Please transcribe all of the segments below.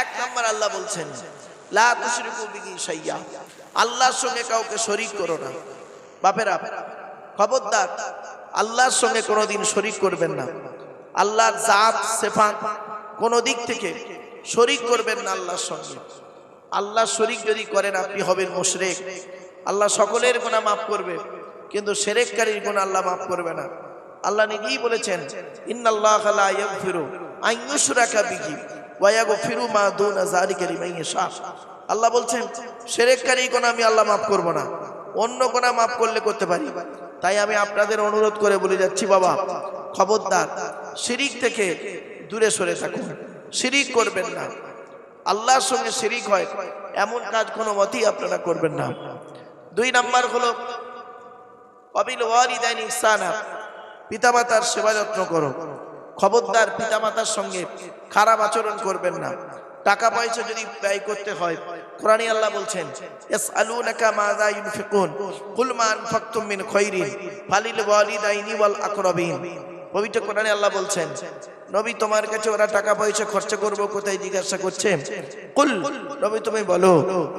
এক নম্বর আল্লাহ বলছেন শাইয়্যা আল্লাহর সঙ্গে কাউকে শরীক করো না। বাপেরা, খবরদার, আল্লাহর সঙ্গে কোনোদিন শরিক করবেন না। আল্লাহর জাত, সেফাত কোন দিক থেকে শরিক করবেন না আল্লাহর সঙ্গে। আল্লাহ শরীক যদি করেন, আপনি হবেন মুশরিক। আল্লাহ সকলের গুনাহ মাফ করবে, কিন্তু সেরেককারীর গুনাহ আল্লাহ মাফ করবে না। আল্লাহ নিজেই বলেছেন, ইন্নাল্লাহ ইউশরাকা বিহি। মা আল্লাহ বলছেন সেরেককারী গুনাহ আমি আল্লাহ মাফ করব না। অন্য গুনাহ মাফ করলে করতে পারি। তাই আমি আপনাদের অনুরোধ করে বলে যাচ্ছি, বাবা, খবরদার, শিরিক থেকে দূরে সরে থাকুন। শিরিক করবেন না। আল্লাহর সঙ্গে শিরিক হয়, এমন কাজ কোনো মতেই আপনারা করবেন না। দুই নাম্বার হলো, অবিল ওয়ালিদাইন ইহসানা, পিতামাতার সেবা যত্ন করো। খবরদার পিতামাতার সঙ্গে খারাপ আচরণ করবেন না। টাকা পয়সা যদি ব্যয় করতে হয়, কোরআনী আল্লাহ বলছেন, ইয়াসআলুনাকা মাযা ইউনফিকুন, কুল মা আনফাকতুম মিন খায়রিন ফালিল ওয়ালিদাইনি ওয়াল আকরাবিন। পবিত্র কোরআনে আল্লাহ বলছেন নবী তোমার কাছে ওরা টাকা পয়সা খরচা করব, কোথায় জিজ্ঞাসা করছে? কুল, নবী তুমি বলো,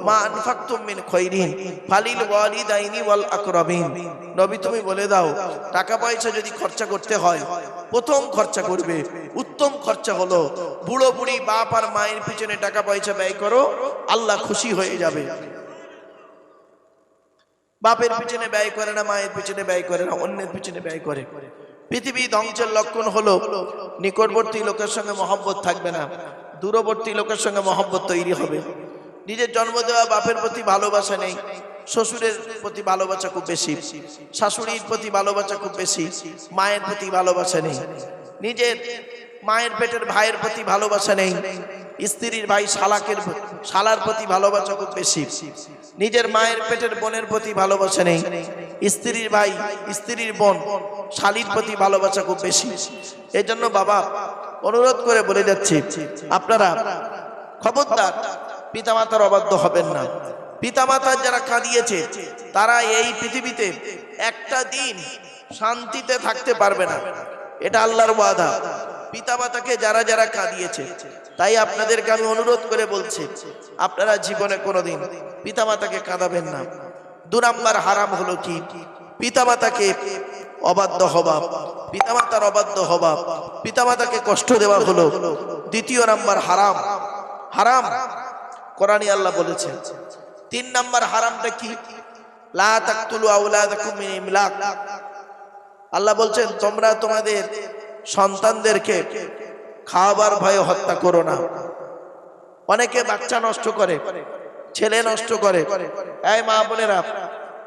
মা আনফাকতুম মিন খায়রিন ফালিল ওয়ালিদাইনি ওয়াল আকরাবিন। নবী তুমি বলে দাও, টাকা পয়সা যদি খরচা করতে হয়, প্রথম খরচা করবে। উত্তম খরচা হলো, বুড়ো বুড়ি বাপ আর মায়ের পিছনে টাকা পয়সা ব্যয় করো, আল্লাহ খুশি হয়ে যাবে। বাপের পিছনে ব্যয় করে না, মায়ের পিছনে ব্যয় করে না, অন্যের পিছনে ব্যয় করে। পৃথিবী ধ্বংসের লক্ষণ হলো নিকটবর্তী লোকের সঙ্গে মহব্বত থাকবে না, দূরবর্তী লোকের সঙ্গে মহব্বত তৈরি হবে। নিজের জন্ম দেওয়া বাপের প্রতি ভালোবাসা নেই, শ্বশুরের প্রতি ভালোবাসা খুব বেশি, শাশুড়ির প্রতি ভালোবাসা খুব বেশি, মায়ের প্রতি ভালোবাসা নেই। নিজের মায়ের পেটের ভাইয়ের প্রতি ভালোবাসা নেই স্ত্রীর ভাই শালাকের শালার প্রতি ভালোবাসা খুব বেশি। নিজের মায়ের পেটের বোনের প্রতি ভালোবাসা নেই। স্ত্রীর ভাই, স্ত্রীর বোন, শালির প্রতি ভালোবাসা খুব বেশি। এই জন্য বাবা, অনুরোধ করে বলে যাচ্ছি, আপনারা খবরদার, পিতামাতার অবাধ্য হবেন না। পিতামাতার যারা কাঁদিয়েছে, তারা এই পৃথিবীতে একটা দিন শান্তিতে থাকতে পারবে না। এটা আল্লাহর ওয়াদা। পিতামাতাকে যারা যারা কাঁদিয়েছে তাই আপনাদেরকে আমি অনুরোধ করে বলছি, আপনারা জীবনে কোনোদিন পিতামাতাকে কাঁদাবেন না। দু নাম্বার হারাম হলো কি? পিতামাতাকে অবাধ্য হবা পিতামাতার অবাধ্য হবা পিতামাতাকে কষ্ট দেওয়া হলো। দ্বিতীয় নাম্বার হারাম হারাম, কোরআনী আল্লাহ বলেছেন। তিন নাম্বার হারামটা কি? আল্লাহ বলছেন, তোমরা তোমাদের সন্তানদেরকে খাওয়াবার ভয়ে হত্যা করো না। অনেকে বাচ্চা নষ্ট করে, ছেলে নষ্ট করে। এই মা বোনেরা,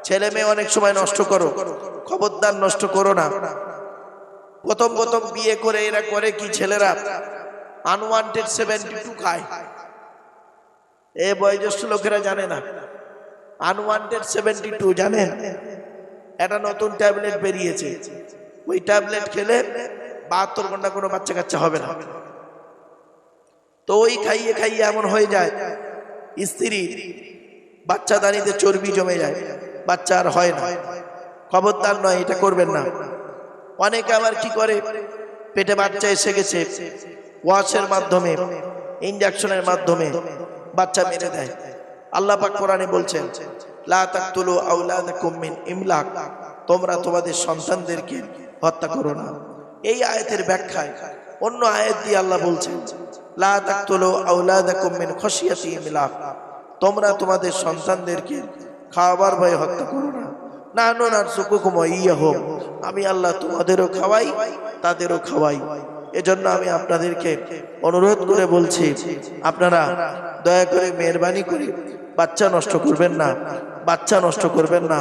ছেলে মেয়ে অনেক সময় নষ্ট করো, খবরদার নষ্ট করো না। প্রথম প্রথম বিয়ে করে এরা করে কি ছেলেরা? আনওয়ান্টেড সেভেন্টি টু খায়। এ বয়োজ্যেষ্ঠ লোকেরা জানে না। আনওয়ান্টেড সেভেন্টি টু জানেন একটা নতুন ট্যাবলেট বেরিয়েছে। ওই ট্যাবলেট খেলে বাহাত্তর ঘণ্টা কোনো বাচ্চা কাচ্চা হবে না। তো ওই খাইয়ে খাইয়ে এমন হয়ে যায়, স্ত্রী, বাচ্চা দানিতে চর্বি জমে যায়, বাচ্চা আর হয় না। খবরদার নয়, এটা করবেন না। অনেকে আবার কি করে, পেটে বাচ্চা এসে গেছে, ওয়াশের মাধ্যমে ইঞ্জেকশনের মাধ্যমে বাচ্চা মেরে দেয়। আল্লাহ পাক কোরআনে বলছেন, লা তাকতুলু আওলাদাকুম মিন ইমলাক। তোমরা তোমাদের সন্তানদেরকে হত্যা করো না। এই আয়াতের ব্যাখ্যায় অন্য আয়াত দিয়ে আল্লাহ বলছেন তোমরা তোমাদের সন্তানদেরকে খাওয়াবার ভয়ে হত্যা করো না। না নো না সুকুকুম ইয়াহুম আমি আল্লাহ তোমাদেরও খাওয়াই, তাদেরও খাওয়াই। এজন্য আমি আপনাদেরকে অনুরোধ করে বলছি, আপনারা দয়া করে মেহরবানি করে বাচ্চা নষ্ট করবেন না। বাচ্চা নষ্ট করবেন না,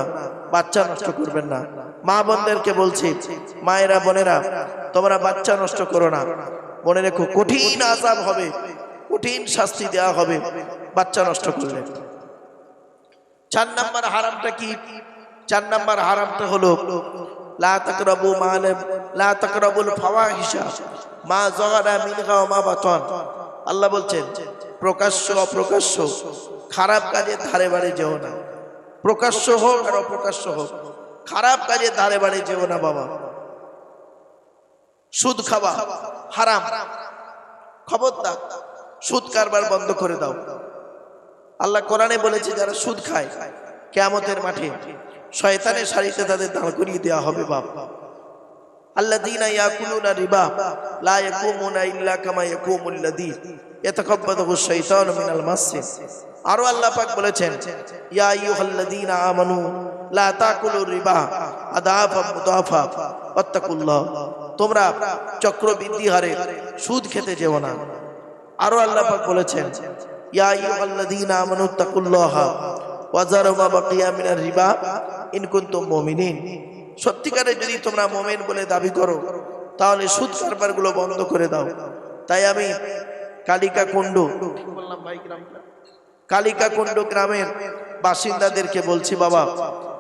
বাচ্চা নষ্ট করবেন না। মা বোনদেরকে বলছি, মায়েরা, বোনেরা, তোমরা বাচ্চা নষ্ট করো না। মনে রেখো, কঠিন আজাব হবে, কঠিন শাস্তি দেওয়া হবে বাচ্চা নষ্ট করলে। চার নাম্বার হারামটা কি? চার নাম্বার হারামটা হলো, লা তাকরাবু মাল, লা তাকরাবুল ফাওয়াহিশা, মা যাগারা মিনহা মা বাতান। আল্লাহ বলছেন, প্রকাশ্য অপ্রকাশ্য, খারাপ কাজে ধারে বাড়ি যেও না। প্রকাশ্য হোক আর অপ্রকাশ্য হোক। খারাপ কাজে ধারে বাড়ি যেও না বাবা। সুদ খাওয়া হারাম। খবরদার, সুদ কারবার বন্ধ করে দাও। আল্লাহ কোরআনে বলেছে, যারা সুদ খায়, কেয়ামতের মাঠে শয়তানের শাড়িতে তাদের দাঁড় করিয়ে দেওয়া হবে বাপ। আল্লাহ দিনা ইয়াকুলুনা রিবা, লা ইয়াকুমুনা ইল্লা কামা ইয়াকুমুল্লাযী ইয়াতাকাব্বাদুহু শাইতানু মিনাল আরও আল্লাহ পাক বলেছেন, ইয়া তোমরা চক্রবৃদ্ধি হারে সুদ খেতে যেও না। আরও আল্লাহ পাক বলেছেন, ইয়া মা মিনার রিবা সত্যিকারে যদি তোমরা মোমেন বলে দাবি করো, তাহলে সুদ কারবারগুলো বন্ধ করে দাও। তাই আমি কালিকা কুণ্ড বললাম ভাই গ্রামটা কালিকা কুণ্ড গ্রামের বাসিন্দাদেরকে বলছি, বাবা,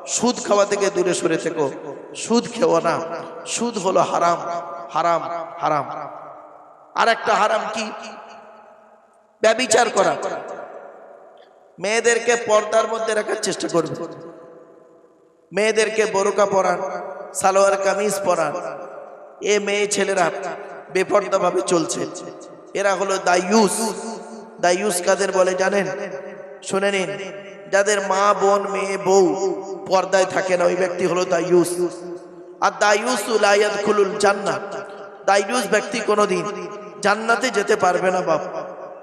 সুদ খাওয়া থেকে দূরে সরে থেকো। সুদ খেও না। সুদ হলো হারাম হারাম হারাম। আর একটা হারাম কি? ব্যবিচার করা। মেয়েদেরকে পর্দার মধ্যে রাখার চেষ্টা করবে। মেয়েদেরকে বোরকা পরান, সালোয়ার কামিজ পরান। এ মেয়ে ছেলেরা বেপর্দা ভাবে চলছে। এরা হলো দায়ুস। দায়ুস কাদের বলে জানেন? শুনে নিন। যাদের মা, বোন, মেয়ে, বউ পর্দায় থাকে না, ওই ব্যক্তি হলো দায়ুস। আর দায়ুস উলায়াত খুলুল জান্নাত। দায়ুস ব্যক্তি কোনোদিন জান্নাতে যেতে পারবে না, বাপ।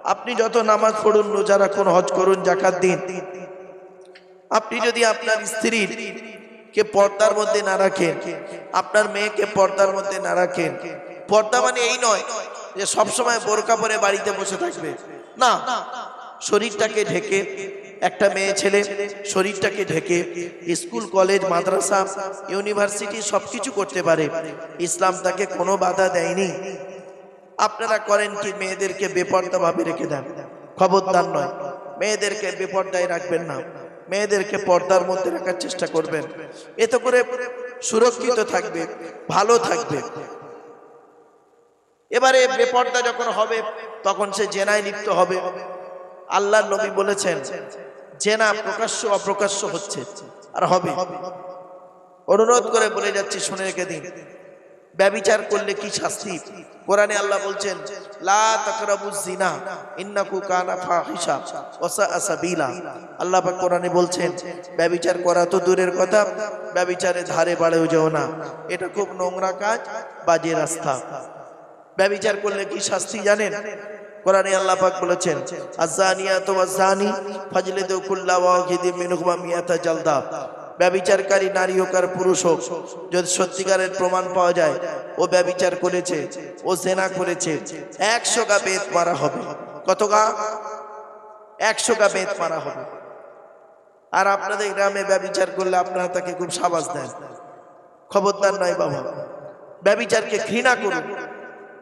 আপনি যত নামাজ পড়ুন, রোজা রাখুন, হজ করুন জাকাত দিন, আপনি যদি আপনার স্ত্রীর কে পর্দার মধ্যে না রাখেন, আপনার মেয়েকে পর্দার মধ্যে না রাখেন, পর্দা মানে এই নয় যে সবসময় বোরকা পরে বাড়িতে বসে থাকবে। না, শরীরটাকে ঢেকে একটা মেয়ে ছেলে শরীরটাকে ঢেকে স্কুল, কলেজ, মাদ্রাসা, ইউনিভার্সিটি সবকিছু করতে পারে। ইসলাম তাকে কোনো বাধা দেয়নি। আপনারা করেন কি? মেয়েদেরকে বেপর্দা ভাবে রেখে দেন। খবরদার নয়। মেয়েদেরকে বেপর্দায় রাখবেন না। মেয়েদেরকে পর্দার মধ্যে রাখার চেষ্টা করবেন। এতে করে সুরক্ষিত থাকবে, ভালো থাকবে। এবারে বেপর্দা যখন হবে, তখন সে জেনায় লিপ্ত হবে। আল্লাহ নবী বলেছেন, জেনা প্রকাশ্য, অপ্রকাশ্য হচ্ছে, আর হবে। অনুরোধ করে বলে যাচ্ছি, শুনে রেখে দিন। ব্যবিচার করলে কি শাস্তি? কোরআনে আল্লাহ বলছেন, লা তাকরাবুজ জিনা ইন্নাকু কানা ফাহিশা ওয়া সাআ সাবিলা আল্লাহ পাক কোরআনে বলছেন, ব্যবিচার করা তো দূরের কথা, ব্যবিচারে ধারে বাড়েও যেও না। এটা খুব নোংরা কাজ, বাজে রাস্তা। ব্যবিচার করলে কি শাস্তি জানেন? কোরআনে আল্লাহ পাক বলেছেন আজানিয়াতু ওয়াজানি ফাজলিদু কুল্লা ওয়াহিদি মিনহুমা মিয়াতা জালদা। ব্যবিচারকারী নারী হোক আর পুরুষ হোক, যদি সত্যিকারের প্রমাণ পাওয়া যায়, ও ব্যবিচার করেছে, ও জেনা করেছে, একশো গা বেত মারা হবে। কত গা? একশো গা বেত মারা হবে। আর আপনাদের গ্রামে ব্যবিচার করলে আপনারা তাকে খুব সাবাস দেন। খবরদার নয় বাবা। ব্যবিচারকে ঘৃণা করুন।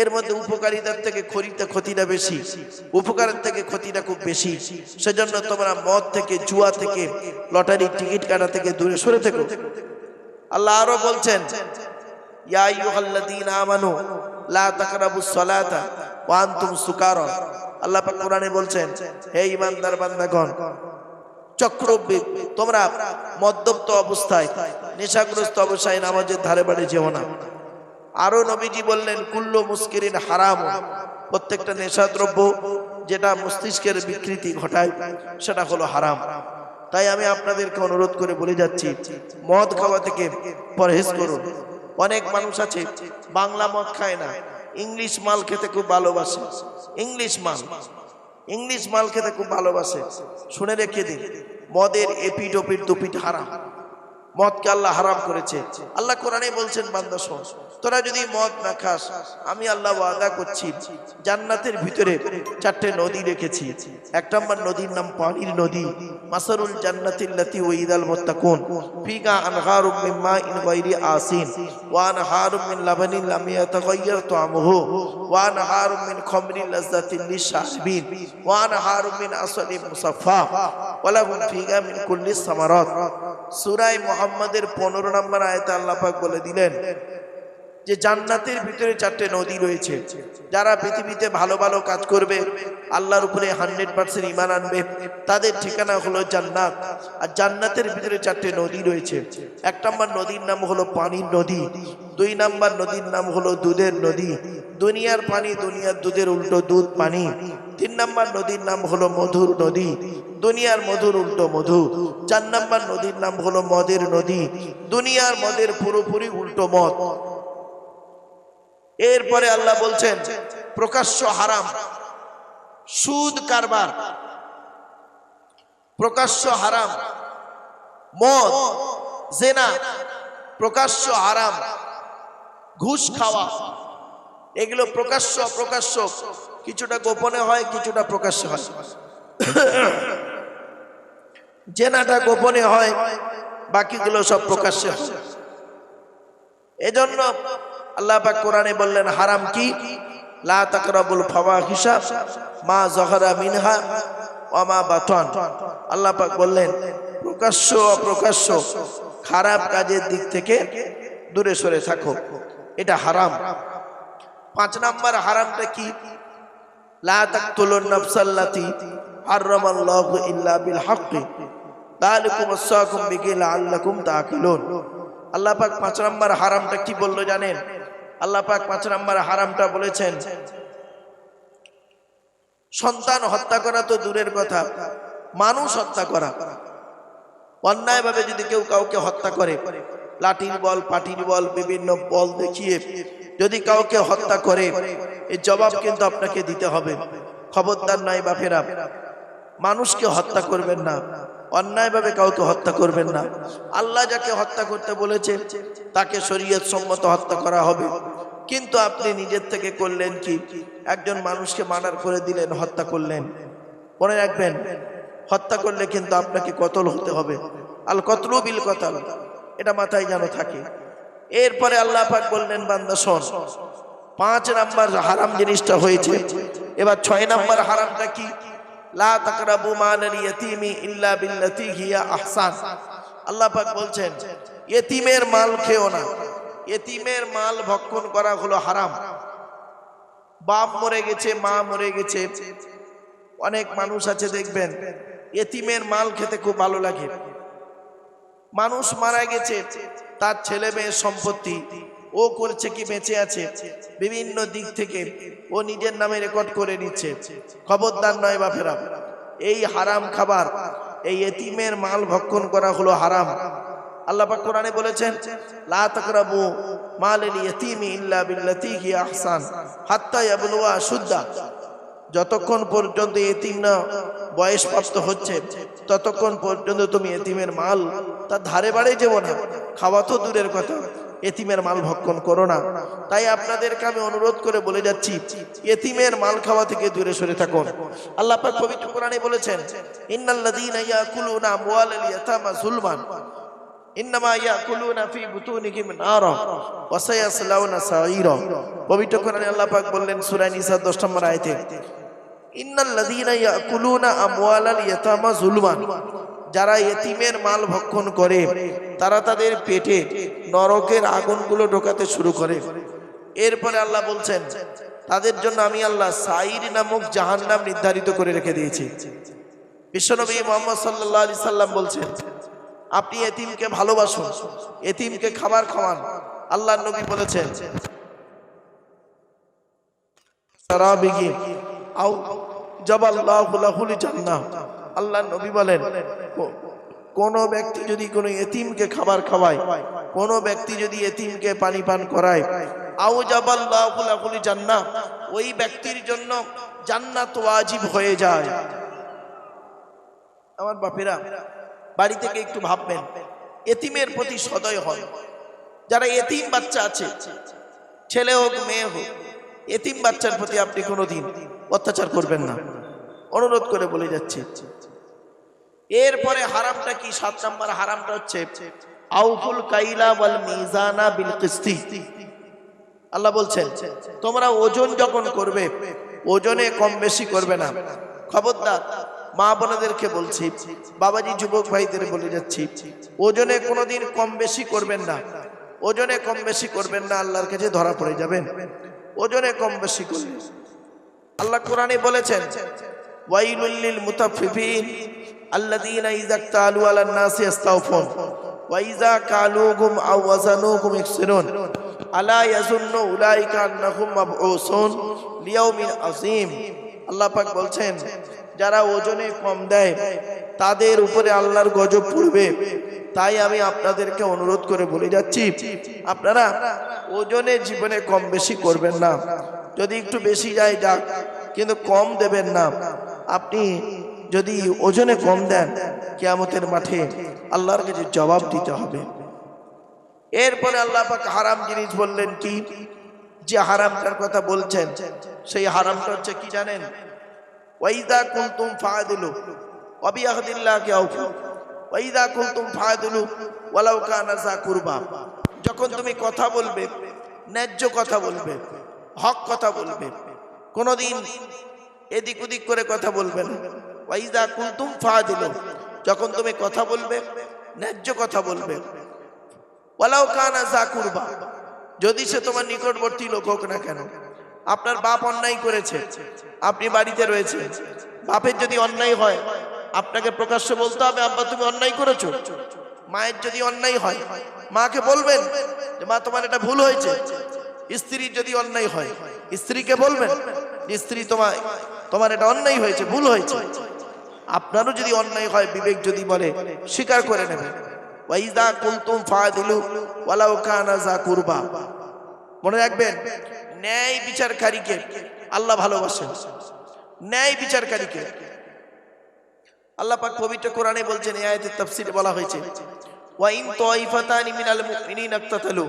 এর মধ্যে উপকারিতার থেকে খরিতে ক্ষতিটা বেশি, উপকারের থেকে ক্ষতিটা খুব বেশি। সেজন্য তোমরা মদ থেকে, জুয়া থেকে লটারি টিকিট কাটা থেকে দূরে সরে থেকো। আল্লাহ আরও বলছেন লা বলছেন, হে চক্রবৃ তোমরা অবস্থায়, নেশাগ্রস্ত নামাজের ধারে বাড়ি যেও না। আরও নবীজি বললেন, কুল্লু মুস্কিরিন হারাম। প্রত্যেকটা নেশাদ্রব্য যেটা মস্তিষ্কের বিকৃতি ঘটায়, সেটা হলো হারাম। তাই আমি আপনাদেরকে অনুরোধ করে বলে যাচ্ছি, মদ খাওয়া থেকে পরহেজ করুন। অনেক মানুষ আছে, বাংলা মদ খায় না, ইংলিশ মাল খেতে খুব ভালোবাসে। ইংলিশ মাল ইংলিশ মাল খেতে খুব ভালোবাসে। শুনে রেখে দিন, মদের এপিট ওপিট দুপিট হারাম। মদকে আল্লাহ হারাম করেছে। আল্লাহ কোরআনে বলছেন, বান্দা শোন, তোরা যদি মদ না খাস, আমি আল্লাহ ওয়াদা করছি, জান্নাতের ভিতরে চারটে নদী রেখেছি। এক নম্বর নদীর নাম পানির নদী, মাসারুল জান্নাতিল লাতি ওয়াইদাল মুত্তাকুন, ফিগা আনহারুম মিন মাইন গায়রি আসিন, ওয়া আনহারুম মিন লাবানিন লাম ইয়াতাগায়্যার তা'আমুহু ওয়া আনহারুম মিন খামরিন লাযযাতিন লিশারিবিন ওয়া আনহারুম মিন আসলিন মুসাফফা, ওয়া লাহুম ফিগা মিন কুল্লি সামারাত। সূরা মুহাম্মাদের 15 নম্বর আয়তা আল্লাপাক বলে দিলেন যে জান্নাতের ভিতরে চারটে নদী রয়েছে, যারা পৃথিবীতে ভালো ভালো কাজ করবে, আল্লাহর উপরে হান্ড্রেড পার্সেন্ট ইমান আনবে, তাদের ঠিকানা হলো জান্নাত। আর জান্নাতের ভিতরে চারটে নদী রয়েছে। এক নম্বর নদীর নাম হলো পানির নদী, দুই নাম্বার নদীর নাম হলো দুধের নদী। দুনিয়ার পানি দুনিয়ার দুধের উল্টো দুধ পানি। তিন নাম্বার নদীর নাম হলো মধুর নদী, দুনিয়ার মধুর উল্টো মধু। চার নাম্বার নদীর নাম হলো মদের নদী, দুনিয়ার মদের পুরোপুরি উল্টো মদ। এরপরে আল্লাহ বলছেন, প্রকাশ্য হারাম, সুদ কারবার, প্রকাশ্য হারাম, মদ, জেনা, প্রকাশ্য হারাম, ঘুষ খাওয়া, এগুলো প্রকাশ্য প্রকাশ্য কিছুটা গোপনে হয়, কিছুটা প্রকাশ্য হয়। জেনাটা গোপনে হয়, বাকিগুলো সব প্রকাশ্যে হয়। এজন্য আল্লাহ পাক কোরআনে বললেন, হারাম কি? লা তাকরাবুল ফাওয়াহিশা, মা জহরা মিনহা ওয়া মা বাতান। আল্লাহ পাক বললেন, প্রকাশ্য অপ্রকাশ্য খারাপ কাজের দিক থেকে দূরে সরে থাকো। এটা হারাম। পাঁচ নাম্বার হারামটা কি? লা তাকতুলুন নাফসাল্লাতি হারামাল্লাহু ইল্লা বিল হাক্কি। যালিকুম ওয়াসাকুম বিহি লাআল্লাকুম তাকিলুন আল্লাহ পাক পাঁচ নাম্বার হারামটা কি বলল জানেন? আল্লাহ পাক পাঁচ নাম্বার হারামটা বলেছেন। সন্তান হত্যা করা তো দূরের কথা, মানুষ হত্যা করা। অন্যায়ভাবে যদি কেউ কাউকে হত্যা করে, লাঠির বল, পাটির বল, বিভিন্ন বল দেখিয়ে যদি কাউকে হত্যা করে এই জবাব কিন্তু আপনাকে দিতে হবে। খবরদার নয় বাপেরা, মানুষকে হত্যা করবেন না। অন্যায়ভাবে কাউকে হত্যা করবেন না। আল্লাহ যাকে হত্যা করতে বলেছে, তাকে শরীয়ত সম্মত হত্যা করা হবে। কিন্তু আপনি নিজের থেকে করলেন কি? একজন মানুষকে মার্ডার করে দিলেন, হত্যা করলেন। মনে রাখবেন, হত্যা করলে কিন্তু আপনাকে কতল হতে হবে। আল কতলু বিল কতল, এটা মাথায় যেন থাকে। এরপরে আল্লাহ পাক বললেন, বান্দা, শোন, পাঁচ নাম্বার হারাম জিনিসটা হয়েছে। এবার ছয় নাম্বার হারামটা কি? লা তাকরাবু মালাল ইয়াতীমি ইল্লা বিল্লাতি হিয়া আহসান। আল্লাহ পাক বলছেন, ইয়েতিমের মাল খেও না। ইয়েতিমের মাল ভক্ষণ করা হলো হারাম। বাপ মরে গেছে, মা মরে গেছে। অনেক মানুষ আছে, দেখবেন এতিমের মাল খেতে খুব ভালো লাগে। মানুষ মারা গেছে, তার ছেলে মেয়ের সম্পত্তি। ও করছে কি বেঁচে আছে? বিভিন্ন দিক থেকে ও নিজের নামে রেকর্ড করে নিচ্ছে। খবরদার নয় বা বাপেরা। এই হারাম খাবার, এই এতিমের মাল ভক্ষণ করা হলো হারাম। আল্লাহ পাক কোরআনে বলেছেন, লা তাকরাবু মালাল ইয়াতীমি ইল্লা বিল্লাতি হি আহসান হাত্তা ইয়াবলুয়া শুদ্ধা যতক্ষণ পর্যন্ত এতিম না বয়স প্রাপ্ত হচ্ছে, ততক্ষণ পর্যন্ত তুমি এতিমের মাল তার ধারে বাড়ে যেও না। খাওয়া তো দূরের কথা। এতিমের মাল ভক্ষণ করো না। তাই আপনাদেরকে আমি অনুরোধ করে বলে যাচ্ছি, এতিমের মাল খাওয়া থেকে দূরে সরে থাকুন। আল্লাহ পাক পবিত্র কোরআনে বলেছেন, ইন্নাল্লাযীনা ইয়াকুলুনা আমওয়ালাল ইয়াতামা যুলমান। ইন্নামা ইয়াকুলুনা ফি বুতুনিহিম নারা ওয়া সায়াসলাউনা সাঈরা। পবিত্র কোরআনে আল্লাহ পাক বললেন, সূরা নিসা 10 নম্বর আয়াতে, ইন্নাল্লাযীনা ইয়াকুলুনা আমওয়ালাল ইয়াতামা যুলমান। যারা এতিমের মাল ভক্ষণ করে, তারা তাদের পেটে নরকের আগুনগুলো ঢোকাতে শুরু করে। এরপরে আল্লাহ বলছেন, তাদের জন্য আমি আল্লাহ সাইর নামক জাহান্নাম নির্ধারিত করে রেখে দিয়েছি। বিশ্বনবী মোহাম্মদ সাল্লাহ আলি সাল্লাম বলছেন, আপনি এতিমকে ভালোবাসুন, এতিমকে খাবার খাওয়ান। আল্লাহ নবী বলেছেন সারাবিগি আও, জাবাল্লাহু লাহুল জান্নাহ। আল্লাহ নবী বলেন কোন ব্যক্তি যদি কোনো এতিমকে খাবার খাওয়ায়, কোন ব্যক্তি যদি এতিমকে পানি পান করায় আও জাবাল্লাহু লাহুল ওই ব্যক্তির জন্য জান্নাত ওয়াজিব হয়ে যায়। আমার বাপেরা, বাড়ি থেকে একটু ভাববেন, এতিমের প্রতি সদয় হয় যারা এতিম বাচ্চা আছে, ছেলে হোক, মেয়ে হোক, এতিম বাচ্চার প্রতি আপনি কোনোদিন অত্যাচার করবেন না। অনুরোধ করে বলে যাচ্ছে এরপরে হারামটা কি? সাত নম্বর হারামটা হচ্ছে, আউফুল কাইলা ওয়াল মিজানা বিল কিস্তি। আল্লাহ বলছেন, তোমরা ওজন যখন করবে, ওজনে কম বেশি করবে না। খবরদার, মা বোনেদেরকে বলছি, বাবাজি, যুবক ভাইদের বলে যাচ্ছি, ওজনে কোনোদিন কম বেশি করবেন না। ওজনে কম বেশি করবেন না, আল্লাহর কাছে ধরা পড়ে যাবেন। ওজনে কম বেশি করবেন। আল্লাহ কোরআনে বলেছেন, ওয়াইলুল মুতাফফিফিন আল্লাযীনা ইযা তালু আলান নাসি ইস্তাওফুন ওয়া ইযা কালুহুম আও ওয়াজানুহুম ইখসিরুন আলা ইয়াজুন্নু উলাইকা আন্নাহুম মাবউসুন লিয়াউমিন আযীম। আল্লাহ পাক বলছেন, যারা ওজনে কম দেয়, তাদের উপরে আল্লাহর গজব পড়বে। তাই আমি আপনাদেরকে অনুরোধ করে বলে যাচ্ছি, আপনারা ওজনে জীবনে কম বেশি করবেন না। যদি একটু বেশি যায় যাক, কিন্তু কম দেবেন না। আপনি যদি ওজনে কম দেন, কেয়ামতের মাঠে আল্লাহর কাছে জবাব দিতে হবে। এরপরে আল্লাহ পাক হারাম জিনিস বললেন কি? যে হারামটার কথা বলছেন, সেই হারামটা হচ্ছে কি জানেন? ওয়াইদা কুনতুম ফাদিলু ওয়াবিয়াহদিল্লাহি আউফু ওয়াইদা কুনতুম ফাদিলু ওয়ালাউ কানা যা কুরবা। যখন তুমি কথা বলবে, ন্যায্য কথা বলবে, হক কথা বলবে, কোনোদিন এদিক ওদিক করে কথা বলবে না। ওয়াইদা কুনতুম ফাদিলু যখন তুমি কথা বলবে, ন্যায্য কথা বলবে। ওয়ালাউ কানা যা কুরবা, যদি সে তোমার নিকটবর্তী লোক হোক না কেন, আপনার বাপ অন্যায় করেছে, আপনি বাড়িতে রয়েছে বাপের যদি অন্যায় হয়, আপনাকে প্রকাশ্যে বলতে হবে, আব্বা, তুমি অন্যায় করেছ। মায়ের যদি অন্যায় হয়, মাকে বলবেন যে, মা, তোমার এটা ভুল হয়েছে। স্ত্রীর যদি অন্যায় হয়, স্ত্রীকে বলবেন স্ত্রী, তোমায়, তোমার এটা অন্যায় হয়েছে, ভুল হয়েছে। আপনারও যদি অন্যায় হয়, বিবেক যদি বলে, স্বীকার করে নেবে। ওয়াইদা কুলতুম ফাদিলু ওয়ালাউ কানা যা কুরবা। মনে রাখবেন, ন্যায় বিচারকারীকে আল্লাহ ভালোবাসেন। ন্যায় বিচারকারীকে। আল্লাহ পাক পবিত্র কোরআনে বলছেন, এই তাফসীরে বলা হয়েছে ওয়াইন তাইফাতানি মিনাল মুমিনিনা ইকতাতালু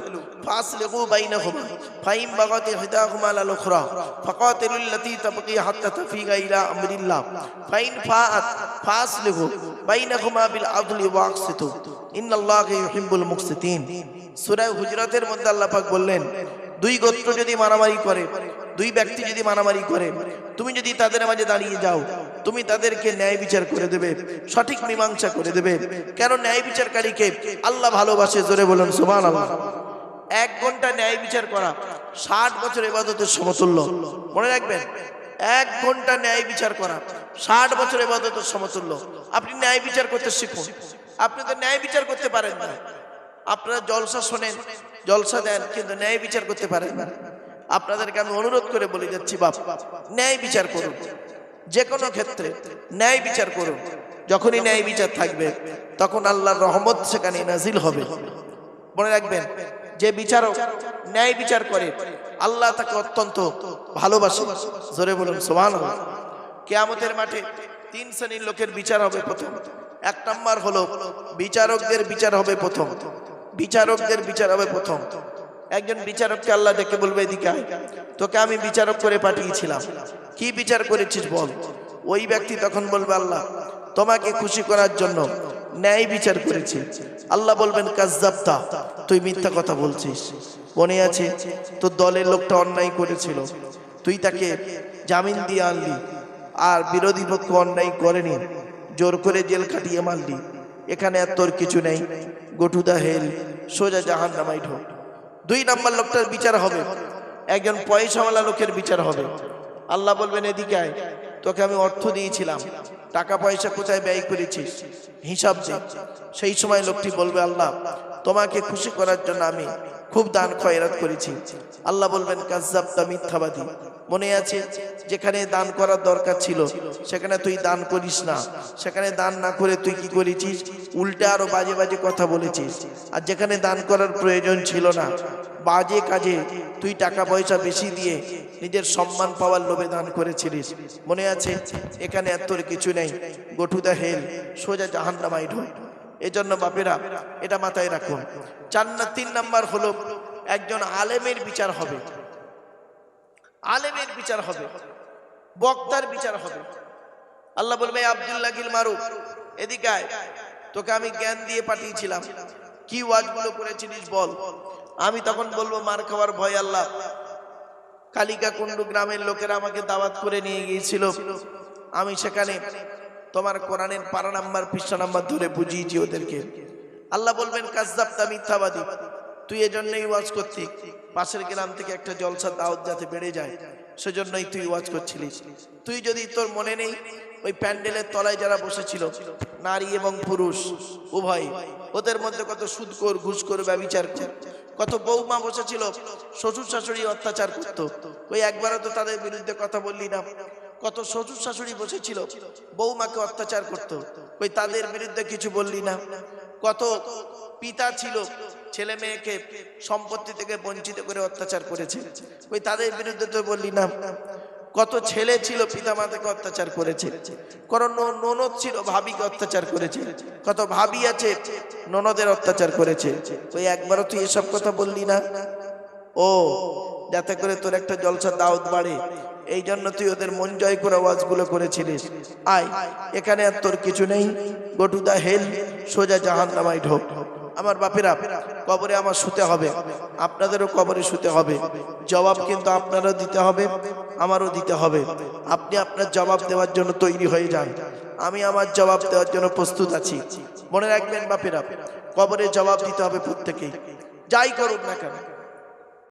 ফাসলিহু বাইনাহুমা ফাইন বাগাত ইহদাহুমা আলাল উখরা ফাকাতিলুল লাতী তাবগী হাত্তা তাফিগা ইলা আমরিল্লাহ ফাইন ফাআত ফাসলিহু বাইনাহুমা বিল আদলি ওয়াকসিতু ইন্নাল্লাহা ইউহিব্বুল মুকসিতিন সূরা হুজরাতের মধ্যে আল্লাহ পাক বললেন, দুই গোত্র যদি মারামারি করে, দুই ব্যক্তি যদি মারামারি করে, তুমি যদি তাদের মাঝে দাঁড়িয়ে যাও তুমি তাদেরকে ন্যায় বিচার করে দেবে, সঠিক মীমাংসা করে দেবে। কেন ন্যায় বিচারকারীকে আল্লাহ ভালোবাসে? জোরে বলুন সুমান এক ঘণ্টা ন্যায় বিচার করা, ষাট বছর এবাদতের সমতুল্য। মনে রাখবেন, এক ঘণ্টা ন্যায় বিচার করা, ষাট বছর এবাদতের সমতুল্য। আপনি ন্যায় বিচার করতে শিখুন। আপনি তো ন্যায় বিচার করতে পারেন না। আপনারা জলসা শোনেন, জলসা দেন, কিন্তু ন্যায় বিচার করতে পারেন আপনাদেরকে আমি অনুরোধ করে বলে যাচ্ছি, বাপ, ন্যায় বিচার করুন। যে কোনো ক্ষেত্রে ন্যায় বিচার করুন। যখনই ন্যায় বিচার থাকবে, তখন আল্লাহর রহমত সেখানে নাজিল হবে। মনে রাখবেন, যে বিচারক ন্যায় বিচার করে, আল্লাহ তাকে অত্যন্ত ভালোবাসে। জোরে বলুন সোমান কেয়ামতের মাঠে তিন শ্রেণির লোকের বিচার হবে প্রথম। এক নম্বর হলো বিচারকদের বিচার হবে প্রথম। বিচারকদের বিচার হবে প্রথম। একজন বিচারককে আল্লাহ ডেকে বলবে, এদিকে তোকে আমি বিচারক করে পাঠিয়েছিলাম। কি বিচার করেছিস বল? ওই ব্যক্তি তখন বলবে, আল্লাহ, তোমাকে খুশি করার জন্য ন্যায় বিচার করেছি। আল্লাহ বলবেন কাজ্জাবতা তুই মিথ্যা কথা বলছিস। মনে আছে, তোর দলের লোকটা অন্যায় করেছিল। তুই তাকে জামিন দিয়ে আনলি আর বিরোধী পক্ষ অন্যায় করেনি। জোর করে জেল খাটিয়ে মারলি। এখানে আর তোর কিছু নেই। গটু দা হেল, সোজা জাহান নামাই ঢোক। দুই নাম্বার লোকটার বিচার হবে। একজন পয়সাওয়ালা লোকের বিচার হবে। আল্লাহ বলবেন, এদিকে তোকে আমি অর্থ দিয়েছিলাম। টাকা পয়সা কোথায় ব্যয় করেছিস? হিসাব সেই সময় লোকটি বলবে, আল্লাহ, তোমাকে খুশি করার জন্য আমি খুব দান খয়রাত করেছি। আল্লাহ বলবেন কাজ্জাবটা মিথ্যাবাদী। মনে আছে, যেখানে দান করার দরকার ছিল, সেখানে তুই দান করিস না। সেখানে দান না করে তুই কি করেছিস? উল্টে আরও বাজে বাজে কথা বলেছিস। আর যেখানে দান করার প্রয়োজন ছিল না, বাজে কাজে তুই টাকা পয়সা বেশি দিয়ে নিজের সম্মান পাওয়ার লোভে দান করেছিলিস। মনে আছে, এখানে আর তোর কিছু নেই। গঠুদা হেল, সোজা জাহান্নামাই ঢোক এজন্য বাপেরা, এটা মাথায় রাখুন। চার না তিন নাম্বার হলো, একজন আলেমের বিচার হবে। আলেমের বিচার হবে, বক্তার বিচার হবে। আল্লাহ বলবে আব্দুল্লাহ গিল মারুফ এদিকে আয়। তোকে আমি জ্ঞান দিয়ে পাঠিয়েছিলাম। কি ওয়াজগুলো করেছিলিস বল? আমি তখন বলব, মার খাওয়ার ভয় আল্লাহ। কালিকা কুণ্ডু গ্রামের লোকেরা আমাকে দাওয়াত করে নিয়ে গিয়েছিল। আমি সেখানে তোমার কোরআনের পারা নাম্বার, পৃষ্ঠা নাম্বার ধরে বুঝিয়েছি ওদেরকে। আল্লাহ বলবেন কাজদাবতা মিথ্যাবাদী। তুই এজন্যই ওয়াজ করতি পাশের গ্রাম থেকে একটা জলসা দাওয়াত যাতে বেড়ে যায়, সেজন্যই তুই ওয়াজ করছিলিস। তুই যদি তোর মনে নেই, ওই প্যান্ডেলের তলায় যারা বসেছিল, নারী এবং পুরুষ, উভয়, ওদের মধ্যে কত সুদকর, ঘুষকর ব্যবিচার কত বৌমা বসেছিল, শ্বশুর শাশুড়ি অত্যাচার করতো। ওই একবারও তো তাদের বিরুদ্ধে কথা বললি না। কত শ্বশুর শাশুড়ি বসেছিল, বৌমাকে অত্যাচার করত। ওই তাদের বিরুদ্ধে কিছু বললি না। কত পিতা ছিল, ছেলে মেয়েকে সম্পত্তি থেকে বঞ্চিত করে অত্যাচার করেছে। ওই তাদের বিরুদ্ধে তো বললি না। কত ছেলে ছিল পিতা মাতাকে অত্যাচার করেছে। কোন ন- ননদ ছিল, ভাবিকে অত্যাচার করেছে। কত ভাবি আছে, ননদের অত্যাচার করেছে। ওই একবারও তুই এসব কথা বললি না? ও, যাতে করে তোর একটা জলসা দাওয়াত বাড়ে। এই জন্য তুই ওদের মন জয় করে ওয়াজগুলো করেছিলিস। আয়, এখানে আর তোর কিছু নেই। গো টু দা হেল, সোজা জাহান নামাই ঢোক। আমার বাপেরা, কবরে আমার শুতে হবে। আপনাদেরও কবরে শুতে হবে। জবাব কিন্তু আপনারও দিতে হবে, আমারও দিতে হবে। আপনি আপনার জবাব দেওয়ার জন্য তৈরি হয়ে যান। আমি আমার জবাব দেওয়ার জন্য প্রস্তুত আছি। মনে রাখবেন বাপেরা, কবরে জবাব দিতে হবে প্রত্যেকেই। যাই করুন না কেন।